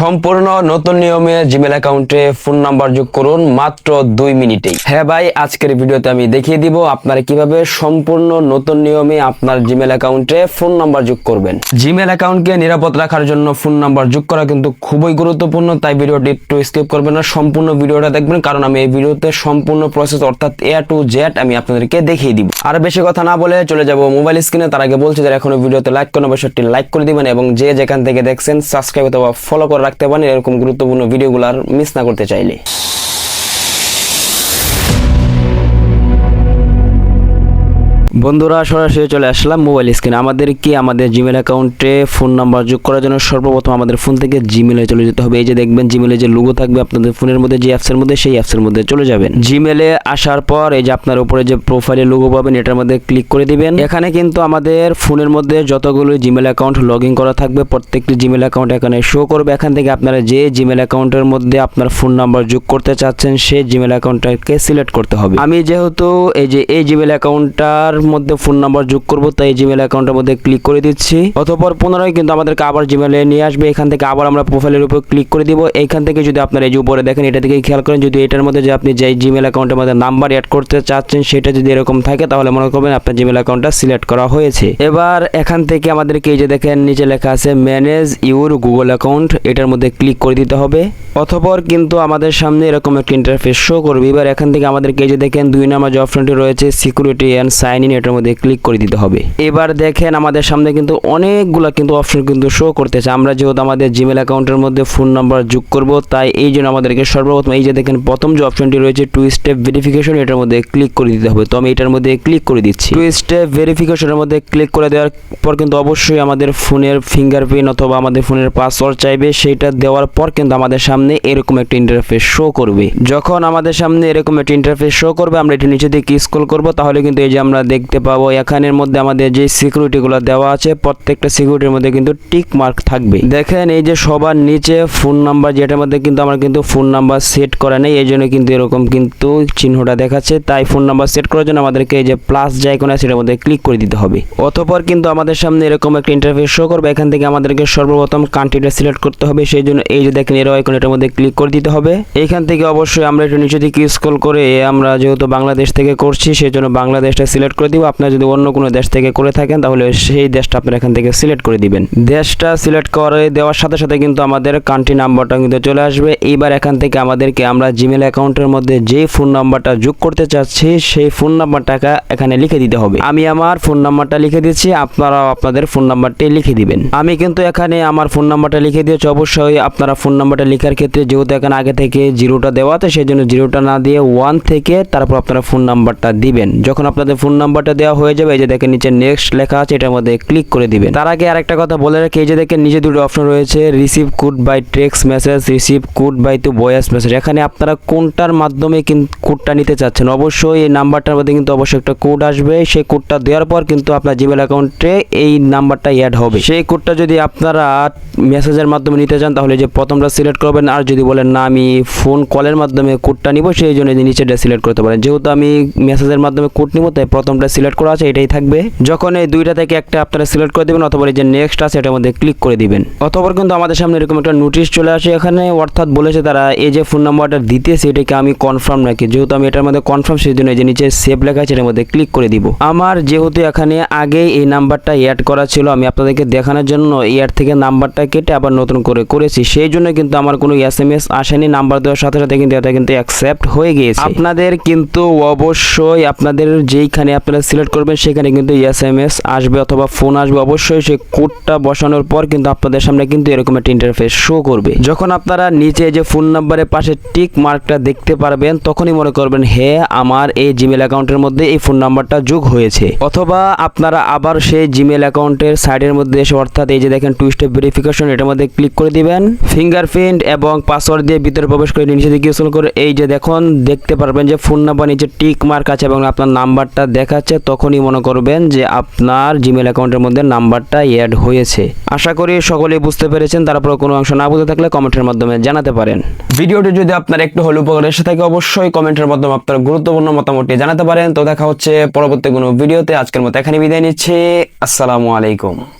সম্পূর্ণ নতুন নিয়মে জিমেল অ্যাকাউন্টে ফোন নাম্বার যোগ করুন মাত্র দুই মিনিটেই। হ্যাঁ ভাই, আজকের ভিডিওতে আমি দেখিয়ে দিব আপনারা কীভাবে সম্পূর্ণ নতুন নিয়মে আপনার জিমেল অ্যাকাউন্টে ফোন নাম্বার যোগ করবেন। জিমেল অ্যাকাউন্টকে নিরাপদ রাখার জন্য ফোন নাম্বার যোগ করা কিন্তু খুবই গুরুত্বপূর্ণ, তাই ভিডিওটি একটু স্কিপ করবেন না, সম্পূর্ণ ভিডিওটা দেখবেন, কারণ আমি এই ভিডিওতে সম্পূর্ণ প্রসেস অর্থাৎ এ টু জেড আমি আপনাদেরকে দেখিয়ে দিব। আর বেশি কথা না বলে চলে যাব মোবাইল স্ক্রিনে তার আগে বলছি, যারা এখনও ভিডিওতে লাইক করেন, অবশ্যই লাইক করে দিবেন, এবং যে যেখান থেকে দেখছেন সাবস্ক্রাইব অথবা ফলো করে রাখতে পারেন এরকম গুরুত্বপূর্ণ ভিডিওগুলো আর মিস না করতে চাইলে। বন্ধুরা, সরাসরি চলে আসলাম মোবাইল স্ক্রিনে আমাদের কি আমাদের জিমেল অ্যাকাউন্টে ফোন নাম্বার যোগ করার জন্য সর্বপ্রথম আমাদের ফোন থেকে জিমেলে চলে যেতে হবে। এই যে দেখবেন জিমেলে যে লোগো থাকবে আপনাদের ফোনের মধ্যে, যে অ্যাপসের মধ্যে, সেই অ্যাপসের মধ্যে চলে যাবেন। জিমেলে আসার পর এই যে আপনার উপরে যে প্রোফাইলে লোগো পাবেন, এটার মধ্যে ক্লিক করে দিবেন। এখানে কিন্তু আমাদের ফোনের মধ্যে যতগুলো জিমেল অ্যাকাউন্ট লগ ইন করা থাকবে, প্রত্যেকটি জিমেল অ্যাকাউন্ট এখানে শো করবে। এখান থেকে আপনারা যে জিমেল অ্যাকাউন্টের মধ্যে আপনার ফোন নাম্বার যোগ করতে চাচ্ছেন, সেই জিমেল অ্যাকাউন্টটাকে সিলেক্ট করতে হবে। আমি যেহেতু এই যে, এই জিমেল অ্যাকাউন্টটার মধ্যে ফোন নাম্বার যোগ করব, তাই জিমেল অ্যাকাউন্টের মধ্যে ক্লিক করে দিচ্ছি। অতঃপর পুনরায় কিন্তু আমাদেরকে আবার জিমেলে নিয়ে আসবে। এখান থেকে আবার আমরা প্রোফাইলের উপর ক্লিক করে দিব। এইখান থেকে যদি আপনারা এই যে উপরে দেখেন, এটা থেকে খেয়াল করেন, যদি এটার মধ্যে যে আপনি যে জিমেল অ্যাকাউন্টের মধ্যে নাম্বার অ্যাড করতে চাচ্ছেন, সেটা যদি এরকম থাকে, তাহলে মনে করবেন আপনার জিমেল অ্যাকাউন্টটা সিলেক্ট করা হয়েছে। এবার এখান থেকে আমাদেরকে এই যে দেখেন, নিচে লেখা আছে ম্যানেজ ইউর গুগল অ্যাকাউন্ট এটার মধ্যে ক্লিক করে দিতে হবে। অতঃপর কিন্তু আমাদের সামনে এরকম একটা ইন্টারফেস শো করবে। এবার এখান থেকে আমাদেরকে এই যে দেখেন, দুই নাম্বার যে অপশনটি রয়েছে সিকিউরিটি অ্যান্ড সাইন ইন এটার মধ্যে ক্লিক করে দিতে হবে। এবার দেখেন আমাদের সামনে কিন্তু অনেকগুলো কিন্তু অপশন কিন্তু শো করতেছে। আমরা যেহেতু আমাদের জিমেল অ্যাকাউন্টের মধ্যে ফোন নাম্বার যোগ করব, তাই এই জন্য আমাদেরকে সর্বপ্রথম এই যে দেখেন প্রথম যে অপশনটি রয়েছে টু স্টেপ ভেরিফিকেশন এটার মধ্যে ক্লিক করে দিতে হবে। তো আমি এটার মধ্যে ক্লিক করে দিচ্ছি। টু স্টেপ ভেরিফিকেশনের মধ্যে ক্লিক করে দেওয়ার পর কিন্তু অবশ্যই আমাদের ফোনের ফিঙ্গারপ্রিন্ট অথবা আমাদের ফোনের পাসওয়ার্ড চাইবে। সেইটা দেওয়ার পর কিন্তু আমাদের সামনে এরকম একটা ইন্টারফেস শো করবে। যখন আমাদের সামনে এরকম একটা ইন্টারফেস শো করবে, আমরা এটা নিচে দিকে স্ক্রল করব। তাহলে কিন্তু এই যে আমরা দেখতে পাবো। এখানের মধ্যে আমাদের যে সিকিউরিটিগুলো দেওয়া আছে, প্রত্যেকটা সিকিউরিটির মধ্যে কিন্তু টিক মার্ক থাকবে দেখেন, এই যে সবার নিচে ফোন নাম্বার যেটার মধ্যে কিন্তু আমার কিন্তু ফোন নাম্বার সেট করা নেই, এই জন্য কিন্তু এরকম কিন্তু চিহ্নটা দেখাচ্ছে। তাই ফোন নাম্বার সেট করার জন্য আমাদেরকে এই যে প্লাস যে আইকন সেটার মধ্যে ক্লিক করে দিতে হবে। অতঃপর কিন্তু আমাদের সামনে এরকম একটা ইন্টারফেস শো করবে। এখান থেকে আমাদেরকে সর্বপ্রথম কান্ট্রিটা সিলেক্ট করতে হবে। সেই জন্য এই যে দেখেন এরো এটার মধ্যে ক্লিক করে দিতে হবে। এইখান থেকে অবশ্যই আমরা একটু নিচে দিকে স্ক্রল করে আমরা যেহেতু বাংলাদেশ থেকে করছি, সেই জন্য বাংলাদেশটা সিলেক্ট করে দিব। আপনারা যদি অন্য কোনো দেশ থেকে করে থাকেন, তাহলে সেই দেশটা আপনারা এখান থেকে সিলেক্ট করে দিবেন। দেশটা সিলেক্ট করে দেওয়ার সাথে সাথে কিন্তু আমাদের কান্ট্রি নাম্বারটা কিন্তু চলে আসবে। এইবার এখান থেকে আমাদেরকে আমরা জিমেল অ্যাকাউন্টের মধ্যে যে ফোন নাম্বারটা যোগ করতে চাচ্ছি, সেই ফোন নাম্বারটাকে এখানে লিখে দিতে হবে। আমি আমার ফোন নাম্বারটা লিখে দিচ্ছি, আপনারাও আপনাদের ফোন নাম্বারটি লিখে দিবেন। আমি কিন্তু এখানে আমার ফোন নাম্বারটা লিখে দিয়েছি। অবশ্যই আপনারা ফোন নাম্বারটা লেখার ক্ষেত্রে যেহেতু এখানে আগে থেকে জিরোটা দেওয়া আছে, সেই জন্য জিরোটা না দিয়ে ওয়ান থেকে তারপর আপনারা ফোন নাম্বারটা দিবেন। যখন আপনাদের ফোন নাম্বারটা দেওয়া হয়ে যাবে যে দেখেন নিচে নেক্সট লেখা আছে, এটার মধ্যে ক্লিক করে দিবেন। তার আগে আরেকটা কথা বলে রাখি, এই যে দেখেন নিচে দুটো অপশন রয়েছে receive code by text message receive code by to voice message এখানে আপনারা কোনটার মাধ্যমে কিন্তু কোডটা নিতে চাচ্ছেন? অবশ্যই এই নাম্বারটার মধ্যে কিন্তু অবশ্যই একটা কোড আসবে, সেই কোডটা দেওয়ার পর কিন্তু আপনার জিমেল অ্যাকাউন্টে এই নাম্বারটা অ্যাড হবে। সেই কোডটা যদি আপনারা মেসেজের মাধ্যমে নিতে চান, তাহলে যে প্রথমটা সিলেক্ট করবেন, আর যদি বলেন না, আমি ফোন কলের মাধ্যমে কোডটা নিব, সেই জন্য নিচেটা সিলেক্ট করতে পারেন। যেহেতু আমি মেসেজের মাধ্যমে কোড নিব, তাই প্রথমটা সিলেক্ট করা আছে, এটাই থাকবে। যখন এই দুইটা থেকে একটা আপনারা সিলেক্ট করে দেবেন অথবা এই যে নেক্সট আছে, এটার মধ্যে ক্লিক করে দিবেন। অথবা কিন্তু আমাদের সামনে এরকম একটা নোটিশ চলে আসে এখানে, অর্থাৎ বলেছে তারা, এই যে ফোন নাম্বারটা দিতেছে, এটাকে আমি কনফার্ম রাখি। যেহেতু আমি এটার মধ্যে কনফার্ম সেই জন্য এই যে নিচে সেভ লেখা আছে, এটার মধ্যে ক্লিক করে দিব। আমার যেহেতু এখানে আগে এই নাম্বারটা অ্যাড করা ছিল, আমি আপনাদেরকে দেখানোর জন্য এয়ার থেকে নাম্বারটা কেটে আবার নতুন করে করেছি। সেই জন্য কিন্তু আমার কোনো এস এম এস আসেনি নাম্বার দেওয়ার সাথে সাথে কিন্তু এটা কিন্তু অ্যাকসেপ্ট হয়ে গিয়েছে। আপনাদের কিন্তু অবশ্যই আপনাদের যেইখানে আপনারা সিলেক্ট করবেন, সেখানে কিন্তু এস এম এস আসবে অথবা ফোন আসবে। অবশ্যই সেই কোডটা বসানোর পর কিন্তু আপনাদের সামনে কিন্তু এরকম একটা ইন্টারফেস শো করবে। যখন আপনারা নিচে যে ফোন নাম্বারের পাশে টিক মার্কটা দেখতে পারবেন, তখনই মনে করবেন হে আমার এই জিমেল অ্যাকাউন্টের মধ্যে এই ফোন নাম্বারটা যোগ হয়েছে। অথবা আপনারা আবার সেই জিমেল অ্যাকাউন্টের সাইডের মধ্যে এসে, অর্থাৎ এই যে দেখেন টু স্টেপ ভেরিফিকেশন এটার মধ্যে ক্লিক করে দিবেন। ফিঙ্গারপ্রিন্ট এবং পাসওয়ার্ড দিয়ে ভিতরে প্রবেশ করে নিচে দিকে করে, এই যে দেখুন, দেখতে পারবেন যে ফোন নাম্বার নিচে টিক মার্ক আছে এবং আপনার নাম্বারটা দেখাচ্ছে। তখনই মনে করবেন যে আপনার জিমেল অ্যাকাউন্টের মধ্যে নাম্বারটা অ্যাড হয়েছে। আশা করি সকলেই বুঝতে পেরেছেন তারপর কোনো অংশ না বুঝে থাকলে কমেন্টের মাধ্যমে জানাতে পারেন। ভিডিওটি যদি আপনার একটু হলে উপকার এসে থাকে, অবশ্যই কমেন্টের মাধ্যমে আপনার গুরুত্বপূর্ণ মতামতটি জানাতে পারেন। তো দেখা হচ্ছে পরবর্তী কোনো ভিডিওতে। আজকের মতো এখানে বিদায় নিচ্ছি। আসসালামু আলাইকুম।